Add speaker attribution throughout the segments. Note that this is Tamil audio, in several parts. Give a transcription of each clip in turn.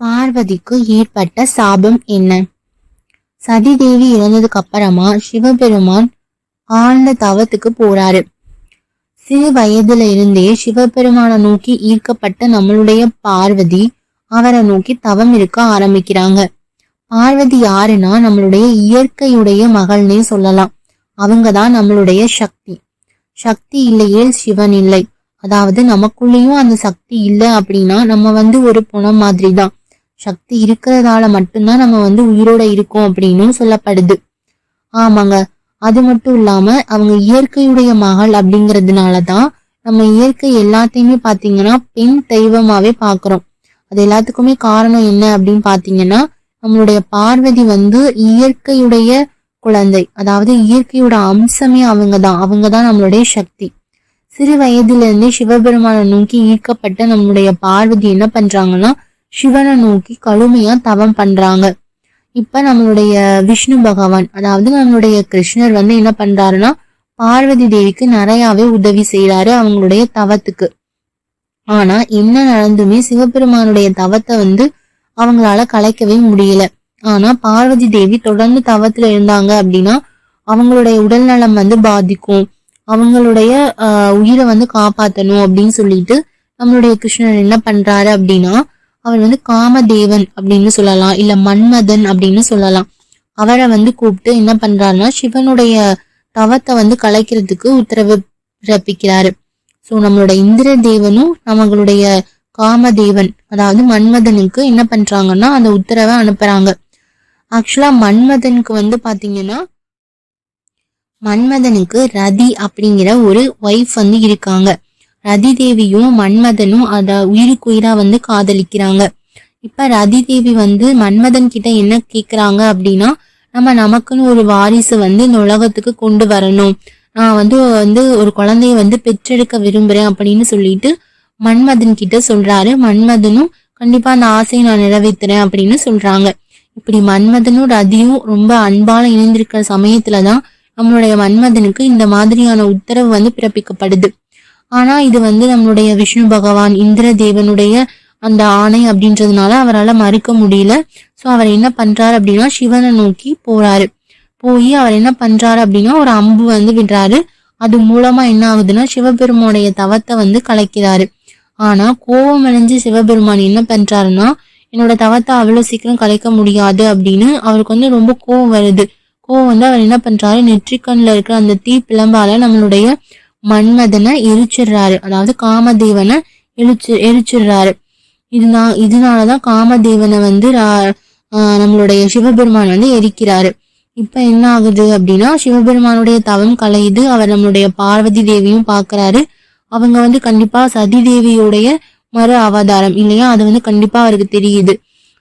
Speaker 1: பார்வதிக்கு ஏற்பட்ட சாபம் என்ன? சதி தேவி இறந்ததுக்கு அப்புறமா சிவபெருமான் ஆழ்ந்த தவத்துக்கு போறாரு. சிறு வயதுல இருந்தே சிவபெருமானை நோக்கி ஈர்க்கப்பட்ட நம்மளுடைய பார்வதி அவரை நோக்கி தவம் இருக்க ஆரம்பிக்கிறாங்க. பார்வதி யாருன்னா நம்மளுடைய இயற்கையுடைய மகள்னே சொல்லலாம். அவங்க தான் நம்மளுடைய சக்தி. சக்தி இல்லையேல் சிவன் இல்லை. அதாவது நமக்குள்ளேயும் அந்த சக்தி இல்லை அப்படின்னா நம்ம வந்து ஒரு புணம் மாதிரி தான் சக்தி இருக்கிறதால மட்டும்தான் நம்ம வந்து உயிரோட இருக்கோம் அப்படின்னு சொல்லப்படுது. ஆமாங்க. அது மட்டும் இல்லாம அவங்க இயற்கையுடைய மகள் அப்படிங்கிறதுனால தான் நம்ம இயற்கை எல்லாத்தையுமே பாத்தீங்கன்னா பெண் தெய்வமாவே பாக்குறோம். அது எல்லாத்துக்குமே காரணம் என்ன அப்படின்னு பாத்தீங்கன்னா நம்மளுடைய பார்வதி வந்து இயற்கையுடைய குழந்தை. அதாவது இயற்கையோட அம்சமே அவங்க தான் அவங்க தான் நம்மளுடைய சக்தி. சிறு வயதுல இருந்தே சிவபெருமானை நோக்கி ஈர்க்கப்பட்ட நம்மளுடைய பார்வதி என்ன பண்றாங்கன்னா சிவனை நோக்கி கடுமையா தவம் பண்றாங்க. இப்ப நம்மளுடைய விஷ்ணு பகவான் அதாவது நம்மளுடைய கிருஷ்ணர் வந்து என்ன பண்றாருன்னா பார்வதி தேவிக்கு நிறையாவே உதவி செய்யறாரு அவங்களுடைய தவத்துக்கு. ஆனா என்ன நடந்துமே சிவபெருமானுடைய தவத்தை வந்து அவங்களால கலைக்கவே முடியல. ஆனா பார்வதி தேவி தொடர்ந்து தவத்துல இருந்தாங்க அப்படின்னா அவங்களுடைய உடல் நலம் வந்து பாதிக்கும். அவங்களுடைய உயிரை வந்து காப்பாத்தணும் அப்படின்னு சொல்லிட்டு நம்மளுடைய கிருஷ்ணர் என்ன பண்றாரு அப்படின்னா அவர் வந்து காமதேவன் அப்படின்னு சொல்லலாம் இல்ல மன்மதன் அப்படின்னு சொல்லலாம். அவரை வந்து கூப்பிட்டு என்ன பண்றாருன்னா சிவனுடைய தவத்தை வந்து கலைக்கிறதுக்கு உத்தரவு பிறப்பிக்கிறாரு. ஸோ நம்மளோட இந்திர தேவனும் நம்மளுடைய காமதேவன் அதாவது மன்மதனுக்கு என்ன பண்றாங்கன்னா அந்த உத்தரவை அனுப்புறாங்க. ஆக்சுவலா மன்மதனுக்கு வந்து பாத்தீங்கன்னா மன்மதனுக்கு ரதி அப்படிங்கிற ஒரு ஒய்ஃப் வந்து இருக்காங்க. ரதிதேவியும் மன்மதனும் அத உயிருக்குயிரா வந்து காதலிக்கிறாங்க. இப்ப ரதி தேவி வந்து மன்மதன் கிட்ட என்ன கேக்குறாங்க அப்படின்னா நம்ம நமக்குன்னு ஒரு வாரிசு வந்து இந்த உலகத்துக்கு கொண்டு வரணும். நான் வந்து வந்து ஒரு குழந்தைய வந்து பெற்றெடுக்க விரும்புறேன் அப்படின்னு சொல்லிட்டு மன்மதன் கிட்ட சொல்றாரு. மன்மதனும் கண்டிப்பா அந்த ஆசையை நான் நிறைவேற்றுறேன் அப்படின்னு சொல்றாங்க. இப்படி மன்மதனும் ரதியும் ரொம்ப அன்பால இணைந்திருக்கிற சமயத்துலதான் நம்மளுடைய மன்மதனுக்கு இந்த மாதிரியான உத்தரவு வந்து பிறப்பிக்கப்படுது. ஆனா இது வந்து நம்மளுடைய விஷ்ணு பகவான் இந்திர தேவனுடைய அந்த ஆணை அப்படின்றதுனால அவரால் மறுக்க முடியல. ஸோ அவர் என்ன பண்றாரு அப்படின்னா சிவனை நோக்கி போறாரு. போய் அவர் என்ன பண்றாரு அப்படின்னா ஒரு அம்பு வந்து விடுறாரு. அது மூலமா என்ன ஆகுதுன்னா சிவபெருமானுடைய தவத்தை வந்து கலைக்கிறாரு. ஆனா கோபம் அடைஞ்சு சிவபெருமான் என்ன பண்றாருன்னா என்னோட தவத்தை அவ்வளோ சீக்கிரம் கலைக்க முடியாது அப்படின்னு அவருக்கு வந்து ரொம்ப கோவம் வருது. கோவம் வந்து அவர் என்ன பண்றாரு நெற்றிக்கண்ணில் இருக்கிற அந்த தீ பிளம்பால நம்மளுடைய மன்மதனை எரிச்சிடுறாரு. அதாவது காமதேவனை எரிச்சு எரிச்சிடுறாரு. இதுனா இதனாலதான் காமதேவனை வந்து நம்மளுடைய சிவபெருமான் வந்து எரிக்கிறாரு. இப்ப என்ன ஆகுது அப்படின்னா சிவபெருமானுடைய தவம் கலையுது. அவர் நம்மளுடைய பார்வதி தேவியும் பாக்குறாரு. அவங்க வந்து கண்டிப்பா சதி தேவியுடைய மறு அவதாரம் இல்லையா? அது வந்து கண்டிப்பா அவருக்கு தெரியுது.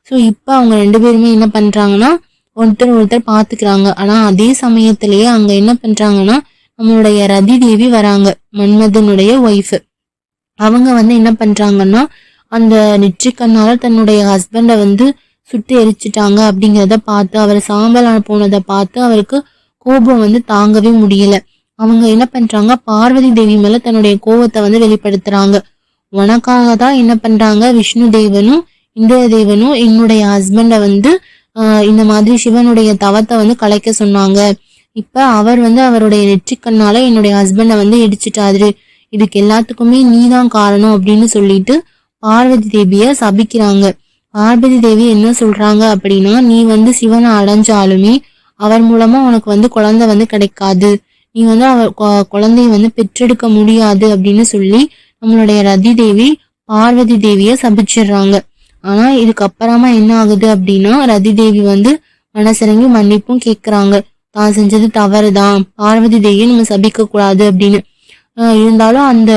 Speaker 1: ஸோ இப்ப அவங்க ரெண்டு பேருமே என்ன பண்றாங்கன்னா ஒருத்தர் ஒருத்தர் பாத்துக்கிறாங்க. ஆனா அதே சமயத்திலேயே அங்க என்ன பண்றாங்கன்னா நம்மளுடைய ரதி தேவி வராங்க மன்மதனுடைய ஒய்ஃப் அவங்க வந்து என்ன பண்றாங்கன்னா அந்த நெற்றிக்கண்ணால தன்னுடைய ஹஸ்பண்டை வந்து சுட்டு எரிச்சிட்டாங்க அப்படிங்கிறத பார்த்து அவர் சாம்பல் போனதை பார்த்து அவருக்கு கோபம் வந்து தாங்கவே முடியல. அவங்க என்ன பண்றாங்க பார்வதி தேவி மேல தன்னுடைய கோபத்தை வந்து வெளிப்படுத்துறாங்க. உனக்காக தான் என்ன பண்றாங்க விஷ்ணு தேவனும் இந்திர தேவனும் என்னுடைய ஹஸ்பண்டை வந்து இந்த மாதிரி சிவனுடைய தவத்தை வந்து கலைக்க சொன்னாங்க. இப்ப அவர் வந்து அவருடைய நெற்றிக்கண்ணால என்னுடைய ஹஸ்பண்டை வந்து இடிச்சிட்டாரு. இதுக்கு எல்லாத்துக்குமே நீதான் காரணம் அப்படின்னு சொல்லிட்டு பார்வதி தேவிய சபிக்கிறாங்க. பார்வதி தேவி என்ன சொல்றாங்க அப்படின்னா நீ வந்து சிவனை அடைஞ்சாலுமே அவர் மூலமா உனக்கு வந்து குழந்தை வந்து கிடைக்காது. நீ வந்து அவர் குழந்தைய வந்து பெற்றெடுக்க முடியாது அப்படின்னு சொல்லி நம்மளுடைய ரதி தேவி பார்வதி தேவிய சபிச்சிடுறாங்க. ஆனா இதுக்கப்புறமா என்ன ஆகுது அப்படின்னா ரதி தேவி வந்து மனசிறங்கி மன்னிப்பும் கேக்குறாங்க. தான் செஞ்சது தவறு தான் பார்வதி தேவியை நம்ம சபிக்க கூடாது அப்படின்னு இருந்தாலும் அந்த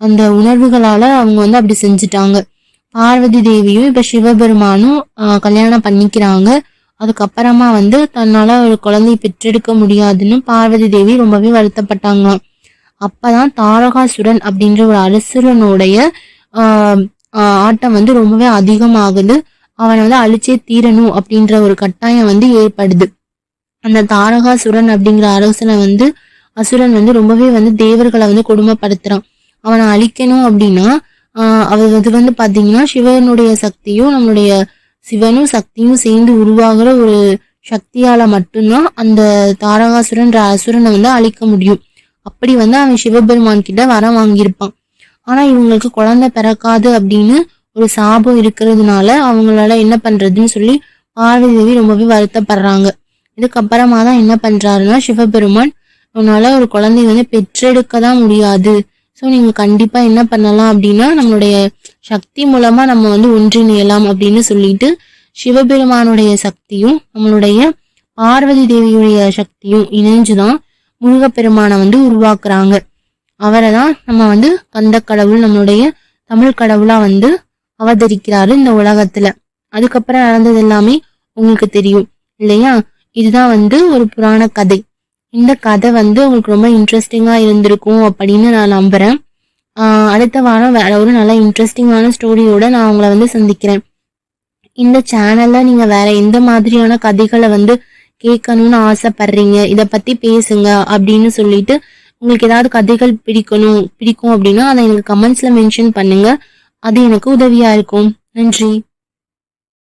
Speaker 1: அந்த உணர்வுகளால அவங்க வந்து அப்படி செஞ்சுட்டாங்க. பார்வதி தேவியும் இப்ப சிவபெருமானும் கல்யாணம் பண்ணிக்கிறாங்க. அதுக்கப்புறமா வந்து தன்னால ஒரு குழந்தையை பெற்றெடுக்க முடியாதுன்னு பார்வதி தேவி ரொம்பவே வருத்தப்பட்டாங்களாம். அப்பதான் தாரகாசுரன் அப்படின்ற ஒரு அரசுரனுடைய ஆஹ் ஆட்டம் வந்து ரொம்பவே அதிகமாகுது. அவனை வந்து அழிச்சே தீரணும் அப்படின்ற ஒரு கட்டாயம் வந்து ஏற்படுது. அந்த தாரகாசுரன் அப்படிங்கிற அரசனை வந்து அசுரன் வந்து ரொம்பவே வந்து தேவர்களை வந்து கொடுமைப்படுத்துறான். அவனை அழிக்கணும் அப்படின்னா அவர் இது வந்து பார்த்தீங்கன்னா சிவனுடைய சக்தியும் நம்மளுடைய சிவனும் சக்தியும் சேர்ந்து உருவாகிற ஒரு சக்தியால மட்டும்தான் அந்த தாரகாசுரன்ற அசுரனை வந்து அழிக்க முடியும். அப்படி வந்து அவன் சிவபெருமான் கிட்ட வர வாங்கியிருப்பான். ஆனா இவங்களுக்கு குழந்தை பிறக்காது அப்படின்னு ஒரு சாபம் இருக்கிறதுனால அவங்களால என்ன பண்றதுன்னு சொல்லி பார்வதி தேவி ரொம்பவே வருத்தப்படுறாங்க. இதுக்கப்புறமா தான் என்ன பண்றாருன்னா சிவபெருமான் உன்னால ஒரு குழந்தைய வந்து பெற்றெடுக்க தான் முடியாது. ஸோ நீங்க கண்டிப்பா என்ன பண்ணலாம் அப்படின்னா நம்மளுடைய சக்தி மூலமா நம்ம வந்து ஒன்றிணையலாம் அப்படின்னு சொல்லிட்டு சிவபெருமானுடைய சக்தியும் நம்மளுடைய பார்வதி தேவியுடைய சக்தியும் இணைஞ்சுதான் முருகப்பெருமானை வந்து உருவாக்குறாங்க. அவரை தான் நம்ம வந்து கந்த கடவுள் நம்மளுடைய தமிழ் கடவுளா வந்து அவதரிக்கிறாரு இந்த உலகத்துல. அதுக்கப்புறம் நடந்தது எல்லாமே உங்களுக்கு தெரியும் இல்லையா? இதுதான் வந்து ஒரு புராண கதை. இந்த கதை வந்து உங்களுக்கு ரொம்ப இன்ட்ரெஸ்டிங்காக இருந்திருக்கும் அப்படின்னு நான் நம்புகிறேன் அடுத்த வாரம் வேற ஒரு நல்ல இன்ட்ரெஸ்டிங்கான ஸ்டோரியோட நான் உங்களை வந்து சந்திக்கிறேன். இந்த சேனலில் நீங்கள் வேற எந்த மாதிரியான கதைகளை வந்து கேட்கணும்னு ஆசைப்படுறீங்க இதை பற்றி பேசுங்க அப்படின்னு சொல்லிட்டு உங்களுக்கு ஏதாவது கதைகள் பிடிக்கணும் பிடிக்கும் அப்படின்னா அதை எனக்கு கமெண்ட்ஸில் மென்ஷன் பண்ணுங்க. அது எனக்கு உதவியாக இருக்கும். நன்றி.